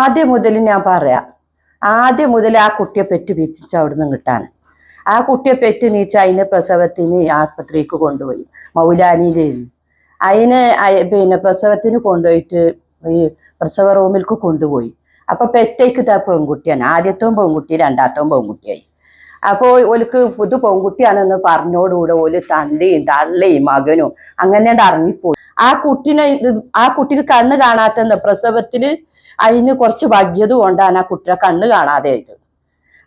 ആദ്യം മുതൽ ഞാൻ പറയാം ആദ്യം മുതൽ ആ കുട്ടിയെ പെറ്റ് പിച്ചിച്ച് അവിടുന്ന് കിട്ടാൻ ആ കുട്ടിയെ പെറ്റ് നീച്ച് അതിനെ പ്രസവത്തിന് ആസ്പത്രിക്ക് കൊണ്ടുപോയി മൗലാനിയിലെ. അതിന് പിന്നെ പ്രസവത്തിന് കൊണ്ടുപോയിട്ട് ഈ പ്രസവ റൂമിലേക്ക് കൊണ്ടുപോയി. അപ്പൊ പെറ്റേക്ക് ഇതാ പെൺകുട്ടിയാണ്. ആദ്യത്തവും പെൺകുട്ടി രണ്ടാമത്തവും പെൺകുട്ടിയായി. അപ്പോൾ ഓലക്ക് പുതു പെൺകുട്ടിയാണെന്ന് പറഞ്ഞോടുകൂടെ ഓൽ തന്തയും തള്ളയും മകനും അങ്ങനെ ഇറങ്ങിപ്പോയി ആ കുട്ടിനെ ആ കുട്ടിക്ക് കണ്ണ് കാണാത്ത പ്രസവത്തിൽ അതിന് കുറച്ച് ഭാഗ്യത കൊണ്ടാണ് ആ കുട്ടിയെ കണ്ണ് കാണാതെ ആയത്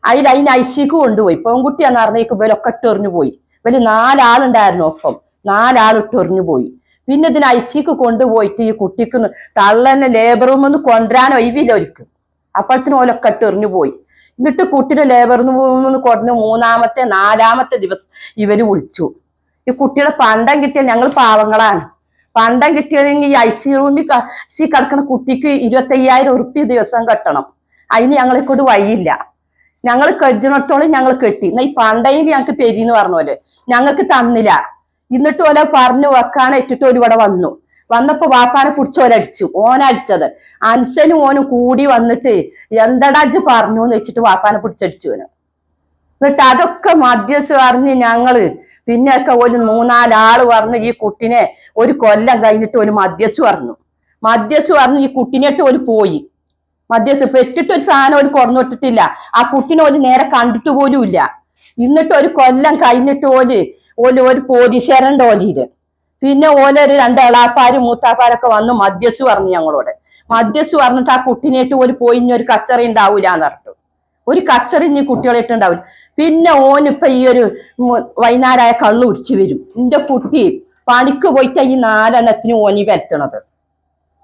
അതിൽ അതിന് ഐസിക്ക് കൊണ്ടുപോയി. പെൺകുട്ടിയാണ് അറിഞ്ഞേക്ക് ഇവരൊക്കെ ഇട്ടെറിഞ്ഞു പോയി. വലിയ നാലാളുണ്ടായിരുന്നു ഒപ്പം. നാലാൾ ഇട്ടെറിഞ്ഞു പോയി. പിന്നെ ഇതിന് ഐസിക്ക് കൊണ്ടുപോയിട്ട് ഈ കുട്ടിക്ക് തള്ളനെ ലേബർ റൂമിൽ കൊണ്ടുവരാൻ ഒഴിവില്ല ഒരിക്കും അപ്പോഴത്തിന് ഓലൊക്കെ ഇട്ടെറിഞ്ഞു പോയി. എന്നിട്ട് കുട്ടിയുടെ ലേബർ റൂമിൽ കൊടുന്ന് മൂന്നാമത്തെ നാലാമത്തെ ദിവസം ഇവർ വിളിച്ചു. ഈ കുട്ടിയുടെ പണ്ടം കിട്ടിയാൽ ഞങ്ങൾ പാവങ്ങളാണ്. പണ്ടം കിട്ടിയതെങ്കിൽ ഈ ഐ സി റൂമിൽ സി കിടക്കുന്ന കുട്ടിക്ക് ഇരുപത്തയ്യായിരം ഉറുപ്പ്യ ദിവസം കെട്ടണം. അതിന് ഞങ്ങളെ കൊണ്ട് വഴിയില്ല. ഞങ്ങൾ കെട്ടിനത്തോളം ഞങ്ങൾ കെട്ടി. എന്നാ ഈ പണ്ടയിൽ ഞങ്ങൾക്ക് തരീന്ന് പറഞ്ഞ പോലെ ഞങ്ങൾക്ക് തന്നില്ല. എന്നിട്ട് ഓലെ പറഞ്ഞു വെക്കാണ് ഇട്ടിട്ട് ഒരു വന്നു. വന്നപ്പോ വാപ്പാനെ പിടിച്ച് ഓലടിച്ചു ഓനടിച്ചത് അൻസനും ഓനും കൂടി വന്നിട്ട് എന്തടാ അജ് പറഞ്ഞു എന്ന് വെച്ചിട്ട് വാപ്പാനെ പിടിച്ചടിച്ചു ഓന്. എന്നിട്ട് അതൊക്കെ മധ്യസ്ഥ പറഞ്ഞ് ഞങ്ങൾ പിന്നെയൊക്കെ ഒരു മൂന്നാലാൾ പറഞ്ഞ് ഈ കുട്ടിനെ ഒരു കൊല്ലം കഴിഞ്ഞിട്ട് ഒരു മദ്യസ് പറഞ്ഞു. മദ്യസ് പറഞ്ഞ് ഈ കുട്ടിനെട്ട് ഒരു പോയി. മദ്യസ് പെറ്റിട്ട് ഒരു സാധനം ഒരു കുറഞ്ഞിട്ടിട്ടില്ല ആ കുട്ടിനെ ഒരു നേരെ കണ്ടിട്ട് പോലും ഇല്ല. എന്നിട്ട് ഒരു കൊല്ലം കഴിഞ്ഞിട്ട് ഓൽ ഓൽ ഒരു പോലീസുകാരന്റെ ഓലിയിൽ പിന്നെ ഓലൊരു രണ്ട് എളാപ്പാരും മൂത്താപ്പാരൊക്കെ വന്ന് മദ്യസ് പറഞ്ഞു ഞങ്ങളോട്. മദ്യസ് പറഞ്ഞിട്ട് ആ കുട്ടിനായിട്ട് ഒരു പോയി ഇനി ഒരു കച്ചറി ഉണ്ടാവൂല എന്ന് ഒരു കച്ചറി ഇനി കുട്ടികളായിട്ട് ഉണ്ടാവില്ല പിന്നെ ഓനിപ്പൊ ഈ ഒരു വൈകുന്നേരമായ കള്ളു കുടിച്ചു വരും. എന്റെ കുട്ടി പണിക്ക് പോയിട്ട് ഈ നാലെണ്ണത്തിന് ഓനി വരുത്തണത്.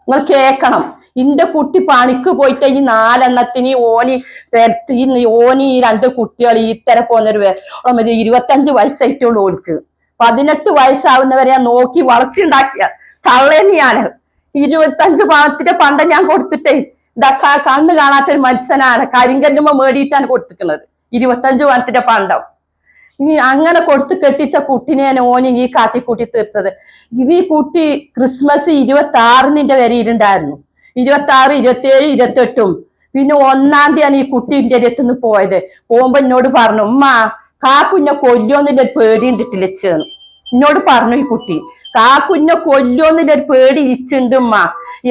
നിങ്ങൾ കേക്കണം എന്റെ കുട്ടി പണിക്ക് പോയിട്ട് ഈ നാലെണ്ണത്തിന് ഓനി പെരത്തി ഓനി ഈ രണ്ട് കുട്ടികൾ ഈ പോന്നൊരു ഇരുപത്തഞ്ച് വയസ്സായിട്ടുള്ളൂ ഓൾക്ക് പതിനെട്ട് വയസ്സാവുന്നവരെ നോക്കി വളർത്തിണ്ടാക്കിയ. ഞാൻ ഇരുപത്തഞ്ച് പണത്തിന്റെ പണ്ട ഞാൻ കൊടുത്തിട്ടേ. ഇതാ കണ്ണ് കാണാത്തൊരു മനുഷ്യനാണ്. കരിങ്കല്ലുമ്പോ മേടിയിട്ടാണ് കൊടുത്തിക്കുന്നത് ഇരുപത്തഞ്ച് പണത്തിന്റെ പണ്ടം. ഇനി അങ്ങനെ കൊടുത്ത് കെട്ടിച്ച കുട്ടിനെയാണ് ഓന് ഈ കാട്ടിക്കൂട്ടി തീർത്തത്. ഇത് ഈ കുട്ടി ക്രിസ്മസ് ഇരുപത്തി ആറിനിന്റെ വരിയിലുണ്ടായിരുന്നു. ഇരുപത്തി ആറ് ഇരുപത്തി ഏഴ് ഇരുപത്തെട്ടും. പിന്നെ ഒന്നാം തീയതിയാണ് ഈ കുട്ടി ഇന്റെ അടുത്തുനിന്ന് പോയത്. പോകുമ്പോ എന്നോട് പറഞ്ഞു ഉമ്മ കാക്കുഞ്ഞെ കൊല്ലോന്നില്ല ഒരു പേടി ഉണ്ടിട്ടില്ല ചേർന്ന് എന്നോട് പറഞ്ഞു ഈ കുട്ടി കാക്കുഞ്ഞെ കൊല്ലോന്നില്ല ഒരു പേടി ഇച്ചുണ്ട് ഉമ്മ.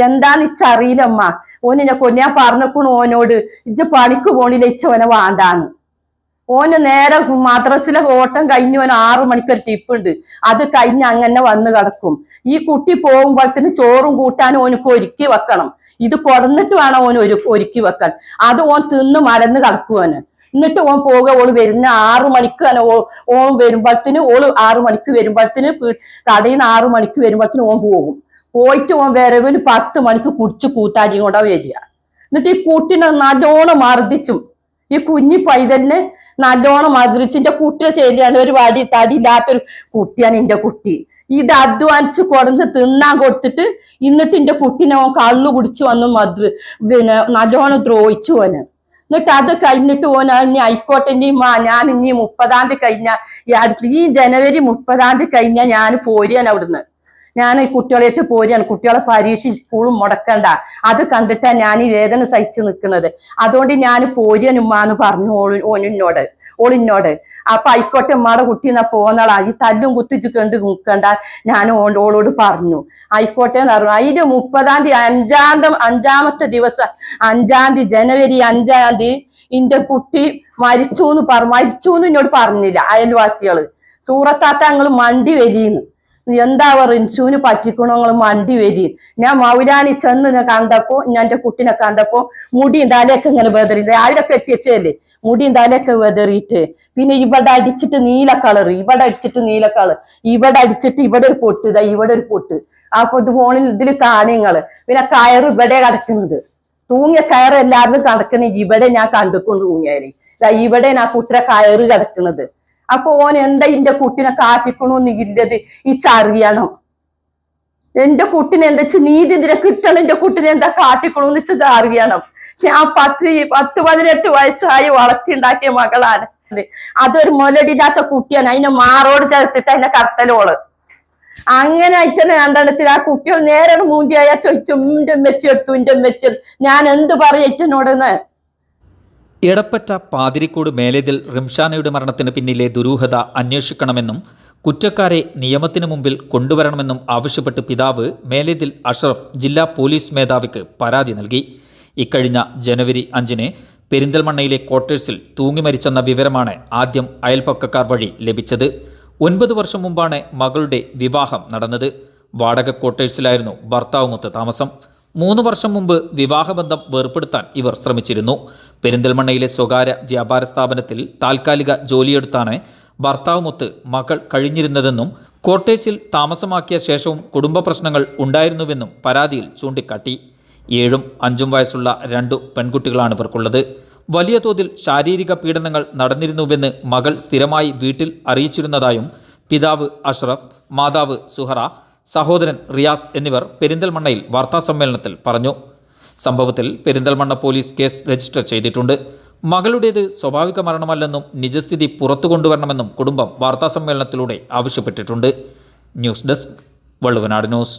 എന്താന്ന് ഇച്ചറിയില്ല ഉമ്മ. ഓനിനെ കൊല്ലാൻ പറഞ്ഞേക്കണു ഓനോട് ഇജ്ജ് പണിക്ക് പോണില്ല ഇച്ചവനെ ഓന് നേരെ മദ്രസിലെ ഓട്ടം കഴിഞ്ഞ് ഓൻ ആറു ടിപ്പ് ഉണ്ട്. അത് കഴിഞ്ഞ് അങ്ങനെ വന്ന് കിടക്കും. ഈ കുട്ടി പോകുമ്പോഴത്തേന് ചോറും കൂട്ടാനും ഓനക്ക് ഒരുക്കി വെക്കണം. ഇത് കൊടന്നിട്ട് വേണം ഓൻ ഒരു ഒരുക്കി വെക്കാൻ. അത് ഓൻ തിന്ന് മരന്ന് കിടക്കുവാന് എന്നിട്ട് ഓൻ പോക ഓൾ വരുന്ന ആറു മണിക്ക് തന്നെ ഓൻ വരുമ്പോഴത്തേന് ഓൾ ആറു മണിക്ക് വരുമ്പോഴത്തേന് കടയിൽ നിന്ന് ആറു മണിക്ക് വരുമ്പോഴത്തേന് ഓൻ പോകും. പോയിട്ട് ഓൻ വരവിന് പത്ത് മണിക്ക് കുടിച്ച് കൂത്താടി കൊണ്ടാ വരിക. എന്നിട്ട് ഈ കൂട്ടിനെ നല്ലോണം മർദ്ദിച്ചും. ഈ കുഞ്ഞി പൈതലിനെ നല്ലോണം മധുരിച്ചിന്റെ കുട്ടിയെ ചെയ്യാണ് ഒരു വടി തടിയില്ലാത്തൊരു കുട്ടിയാണ് എന്റെ കുട്ടി. ഇത് അധ്വാനിച്ച് കൊടുന്ന് തിന്നാൻ കൊടുത്തിട്ട് എന്നിട്ട് എന്റെ കുട്ടിനെ ഓൻ കള്ളു കുടിച്ചു വന്നു മധു പിന്നെ നല്ലോണം ദ്രോഹിച്ചു ഓന്. എന്നിട്ട് അത് കഴിഞ്ഞിട്ട് ഓൻ ഇനി ആയിക്കോട്ടെ ഇനി മാ ഞാൻ ഇനി മുപ്പതാം തീയതി കഴിഞ്ഞ ഈ ജനുവരി മുപ്പതാം തീയതി കഴിഞ്ഞാൽ ഞാൻ പോരുകയാണ് അവിടുന്ന്. ഞാൻ ഈ കുട്ടികളായിട്ട് പോരുകയാണ് കുട്ടികളെ പരീക്ഷ സ്കൂളും മുടക്കണ്ട. അത് കണ്ടിട്ടാ ഞാൻ ഈ വേദന സഹിച്ചു നിൽക്കുന്നത് അതുകൊണ്ട് ഞാൻ പോരുകനുമ്മാന്ന് പറഞ്ഞു ഓനിന്നോട്. ഓളിന്നോട്. അപ്പൊ ആയിക്കോട്ടെ ഉമ്മാടെ കുട്ടി എന്നാ പോന്നാളാ. ഈ തല്ലും കുത്തിച്ച് കണ്ട് നിൽക്കണ്ട ഞാൻ ഓളോട് പറഞ്ഞു. ആയിക്കോട്ടെ എന്ന് പറഞ്ഞു. അതിന്റെ മുപ്പതാം തീയതി അഞ്ചാം അഞ്ചാമത്തെ ദിവസം അഞ്ചാം തീയതി ജനുവരി അഞ്ചാം തീയതി ഇന്റെ കുട്ടി മരിച്ചു എന്ന് പറ മരിച്ചു എന്ന് എന്നോട് പറഞ്ഞില്ല അയൽവാസികൾ. സൂറത്താത്ത ഞങ്ങൾ മണ്ടി വരീന്ന്. എന്താ റിൻസുവിന് പറ്റിക്കണോ നിങ്ങൾ മണ്ടി വരി. ഞാൻ മൗലാനി ചെന്ന് കണ്ടപ്പോ ഞാൻ എന്റെ കുട്ടിനെ കണ്ടപ്പോ മുടിയും തലയൊക്കെ ഇങ്ങനെ വെതറി രാവിലെ കെട്ടിയച്ചല്ലേ മുടിയും തലയൊക്കെ വെതറിയിട്ട്. പിന്നെ ഇവിടെ അടിച്ചിട്ട് നീല കളർ ഇവിടെ അടിച്ചിട്ട് നീല കളർ ഇവിടെ അടിച്ചിട്ട് ഇവിടെ ഒരു പൊട്ട് ഇതാ ഇവിടെ ഒരു പൊട്ട്. ആ പൊട്ട് ഫോണിൽ ഇതിൽ കാണിങ്ങൾ പിന്നെ കയറ് ഇവിടെ കിടക്കുന്നത്. തൂങ്ങിയ കയറ് എല്ലാവരും കിടക്കണെങ്കിൽ ഇവിടെ ഞാൻ കണ്ടുകൊണ്ട് തൂങ്ങിയാൽ. ഇവിടെ ഞാൻ കുട്ടിയുടെ കയറ് കിടക്കുന്നത് അപ്പൊ ഓൻ എന്താ ഇന്റെ കുട്ടിനെ കാട്ടിക്കണോന്ന് ഇല്ലത്? ചറിയണം എന്റെ കുട്ടിനെ എന്താ നീതി ഇതിനെ കിട്ടണം? എന്റെ കുട്ടിനെ എന്താ കാട്ടിക്കണോന്ന് വെച്ചത് അറിയണം ഞാൻ പത്ത് പത്ത് പതിനെട്ട് വയസ്സായി വളർത്തിണ്ടാക്കിയ മകളാണ്. അതൊരു മുലടില്ലാത്ത കുട്ടിയാണ്. അതിനെ മാറോട് ചേർത്തിട്ട് അതിനെ കർത്തലോൾ അങ്ങനെ ആയിട്ടാണ് കണ്ടെടുത്തിൽ ആ കുട്ടികൾ നേരെ മൂന്തിയായ ചോദിച്ചു ഇന്റെ മെച്ചെടുത്തു ഇന്റെ മെച്ചെടുത്തു ഞാൻ എന്ത് പറയറ്റിനോടെന്ന് എടപ്പറ്റ പാതിരിക്കോട് മേലേതിൽ റിംഷാനയുടെ മരണത്തിന് പിന്നിലെ ദുരൂഹത അന്വേഷിക്കണമെന്നും കുറ്റക്കാരെ നിയമത്തിനു മുമ്പിൽ കൊണ്ടുവരണമെന്നും ആവശ്യപ്പെട്ട് പിതാവ് മേലേതിൽ അഷ്റഫ് ജില്ലാ പോലീസ് മേധാവിക്ക് പരാതി നൽകി. ഇക്കഴിഞ്ഞ ജനുവരി അഞ്ചിന് പെരിന്തൽമണ്ണയിലെ ക്വാർട്ടേഴ്സിൽ തൂങ്ങിമരിച്ചെന്ന വിവരമാണ് ആദ്യം അയൽപക്കക്കാർ വഴി ലഭിച്ചത്. ഒൻപത് വർഷം മുമ്പാണ് മകളുടെ വിവാഹം നടന്നത്. വാടക ക്വാർട്ടേഴ്സിലായിരുന്നു ഭർത്താവുമൊത്ത് താമസം. മൂന്ന് വർഷം മുമ്പ് വിവാഹബന്ധം വേർപ്പെടുത്താൻ ഇവർ ശ്രമിച്ചിരുന്നു. പെരിന്തൽമണ്ണയിലെ സ്വകാര്യ വ്യാപാര സ്ഥാപനത്തിൽ താൽക്കാലിക ജോലിയെടുത്താണ് ഭർത്താവുമൊത്ത് മകൾ കഴിഞ്ഞിരുന്നതെന്നും കോട്ടേഴ്സിൽ താമസമാക്കിയ ശേഷവും കുടുംബ പ്രശ്നങ്ങൾ ഉണ്ടായിരുന്നുവെന്നും പരാതിയിൽ ചൂണ്ടിക്കാട്ടി. ഏഴും അഞ്ചും വയസ്സുള്ള രണ്ടു പെൺകുട്ടികളാണ് ഇവർക്കുള്ളത്. വലിയ തോതിൽ ശാരീരിക പീഡനങ്ങൾ നടന്നിരുന്നുവെന്ന് മകൾ സ്ഥിരമായി വീട്ടിൽ അറിയിച്ചിരുന്നതായും പിതാവ് അഷ്റഫ് മാതാവ് സുഹറ സഹോദരൻ റിയാസ് എന്നിവർ പെരിന്തൽമണ്ണയിൽ വാർത്താസമ്മേളനത്തിൽ പറഞ്ഞു. സംഭവത്തിൽ പെരിന്തൽമണ്ണ പോലീസ് കേസ് രജിസ്റ്റർ ചെയ്തിട്ടുണ്ട്. മകളുടേത് സ്വാഭാവിക മരണമല്ലെന്നും നിജസ്ഥിതി പുറത്തു കൊണ്ടുവരണമെന്നും കുടുംബം വാർത്താസമ്മേളനത്തിലൂടെ ആവശ്യപ്പെട്ടിട്ടുണ്ട്. News desk Valluvanad news.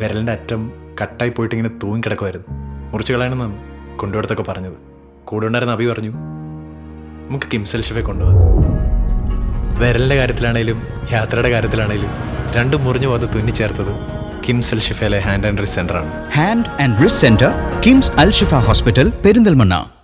വിരലിന്റെ അറ്റം കട്ടായി പോയിട്ട് ഇങ്ങനെ തൂങ്ങി കിടക്കുമായിരുന്നു മുറിച്ച് കളയണമെന്നാണ് കൊണ്ടുപോടത്തൊക്കെ പറഞ്ഞത്. കൂടെ ഉണ്ടായിരുന്ന അഭി പറഞ്ഞു നമുക്ക് കിംസൽ കൊണ്ടുപോകാം. വിരലിന്റെ കാര്യത്തിലാണേലും യാത്രയുടെ കാര്യത്തിലാണേലും രണ്ടും മുറിഞ്ഞു പോകാതെ തുന്നിച്ചേർത്തത് കിംസൽ ഷിഫയിലെ hand and wrist സെന്ററാണ് hand and wrist center KIMS Al Shifa hospital Perinthalmanna